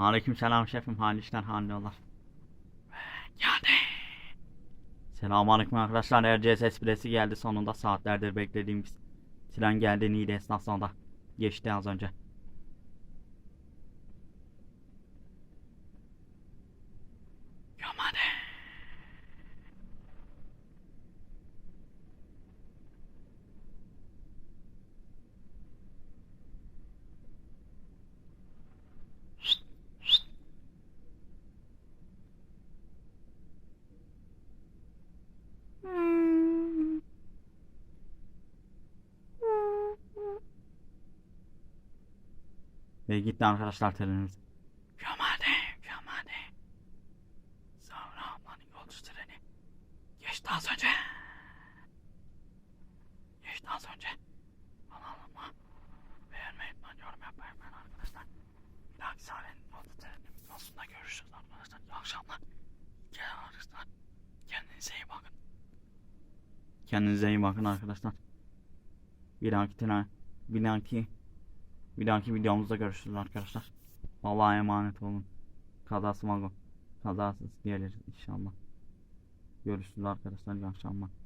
Aleyküm selam şefim. Hal işler hallolur. Geldi. Selamünaleyküm arkadaşlar. Erciyes Espresi geldi sonunda. Saatlerdir beklediğimiz tren geldi Niğde esnasında. Geçti az önce. Ve gitti arkadaşlar trenimiz. Yamade, Yamade. Sonra ablanın yolcu treni. Geçti az önce. Geçti az önce. Kanalıma beğenmeyi unutmayın, yorum yapmayı unutmayın arkadaşlar. Bir dahaki sahnenin yolcu treni videosunda görüşürüz arkadaşlar. İyi akşamlar. Gel arkadaşlar. Kendinize iyi bakın. Kendinize iyi bakın arkadaşlar. Bir dahaki tren, bir dahaki bir dahaki videomuzda görüşürüz arkadaşlar. Allah'a emanet olun. Kazası mago. Kazasız geliriz inşallah. Görüşürüz arkadaşlar. İyi akşamlar.